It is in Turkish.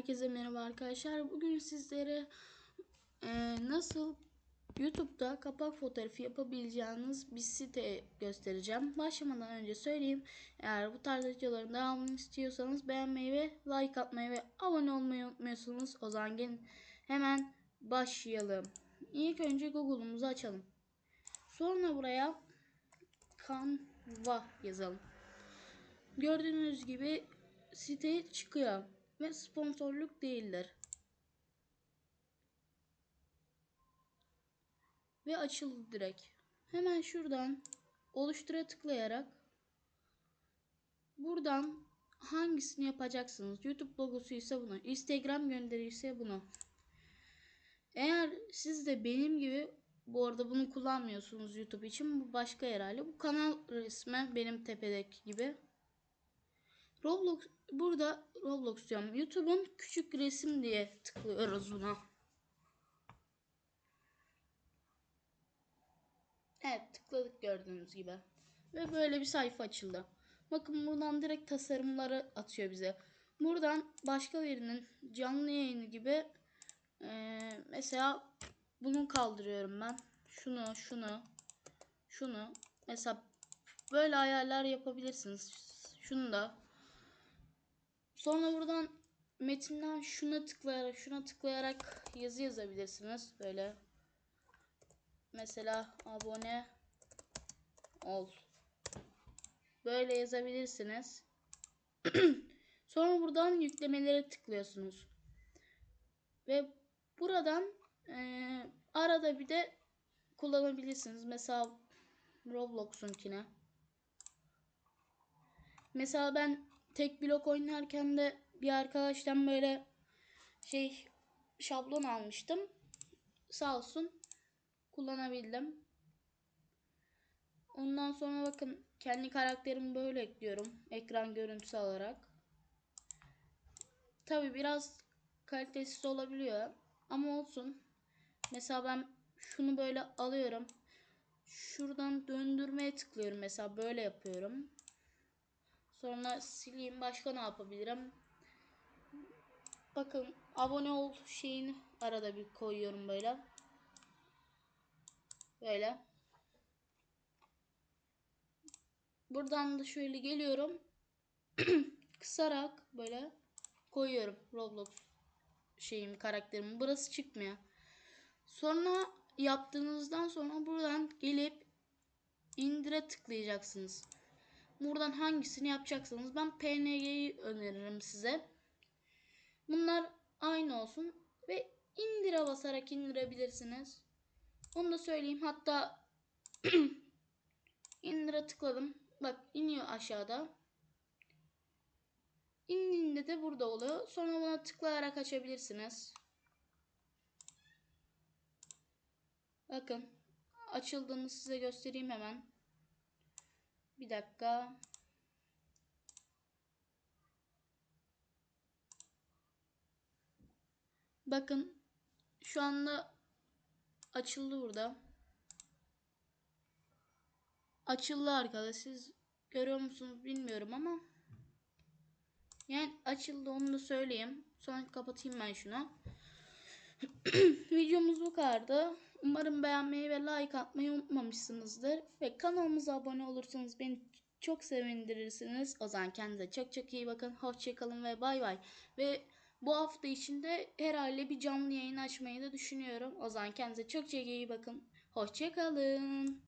Herkese merhaba arkadaşlar. Bugün sizlere e, nasıl YouTube'da kapak fotoğrafı yapabileceğiniz bir site göstereceğim. Başlamadan önce söyleyeyim. Eğer bu tarz videoların devamını istiyorsanız beğenmeyi ve like atmayı ve abone olmayı unutmuyorsunuz. O zaman gelin hemen başlayalım. İlk önce Google'umuzu açalım. Sonra buraya Canva yazalım. Gördüğünüz gibi site çıkıyor ve sponsorluk değildir. Ve açıldı direkt. Hemen şuradan oluştura tıklayarak buradan hangisini yapacaksınız? YouTube logosu ise bunu, Instagram gönderi ise bunu. Eğer siz de benim gibi bu arada bunu kullanmıyorsunuz YouTube için bu başka herhalde. Bu kanal resmi benim tepedeki gibi. Roblox burada Roblox diyorum. YouTube'un küçük resim diye tıklıyoruz buna. Evet tıkladık gördüğünüz gibi. Ve böyle bir sayfa açıldı. Bakın buradan direkt tasarımları atıyor bize. Buradan başka birinin canlı yayını gibi ee, mesela bunu kaldırıyorum ben. Şunu, şunu, şunu. Mesela böyle ayarlar yapabilirsiniz. Şunu da Sonra buradan metinden şuna tıklayarak şuna tıklayarak yazı yazabilirsiniz. Böyle mesela abone ol. Böyle yazabilirsiniz. Sonra buradan yüklemelere tıklıyorsunuz. Ve buradan e, arada bir de kullanabilirsiniz. Mesela Roblox'unkine. Mesela ben tek blok oynarken de bir arkadaştan böyle şey şablon almıştım. Sağ olsun kullanabildim. Ondan sonra bakın kendi karakterimi böyle ekliyorum. Ekran görüntüsü alarak. Tabi biraz kalitesiz olabiliyor. Ama olsun. Mesela ben şunu böyle alıyorum. Şuradan döndürmeye tıklıyorum. Mesela böyle yapıyorum. Sonra sileyim. Başka ne yapabilirim? Bakın abone ol şeyini arada bir koyuyorum böyle. Böyle. Buradan da şöyle geliyorum. Kısarak böyle koyuyorum Roblox şeyim karakterimi. Burası çıkmıyor. Sonra yaptığınızdan sonra buradan gelip indire tıklayacaksınız. Buradan hangisini yapacaksanız ben PNG'yi öneririm size. Bunlar aynı olsun ve indire basarak indirebilirsiniz. Onu da söyleyeyim. Hatta indire tıkladım. Bak iniyor aşağıda. İndiğinde de burada oluyor. Sonra buna tıklayarak açabilirsiniz. Bakın açıldığını size göstereyim hemen. Bir dakika. Bakın şu anda açıldı burada. Açıldı arkadaşlar. Siz görüyor musunuz bilmiyorum ama yani açıldı onu da söyleyeyim. Sonra kapatayım ben şunu. Videomuz bu kadardı. Umarım beğenmeyi ve like atmayı unutmamışsınızdır. Ve kanalımıza abone olursanız beni çok sevindirirsiniz. O zaman kendinize çok çok iyi bakın. Hoşçakalın ve bay bay. Ve bu hafta içinde herhalde bir canlı yayın açmayı da düşünüyorum. O zaman kendinize çok çok iyi bakın. Hoşçakalın.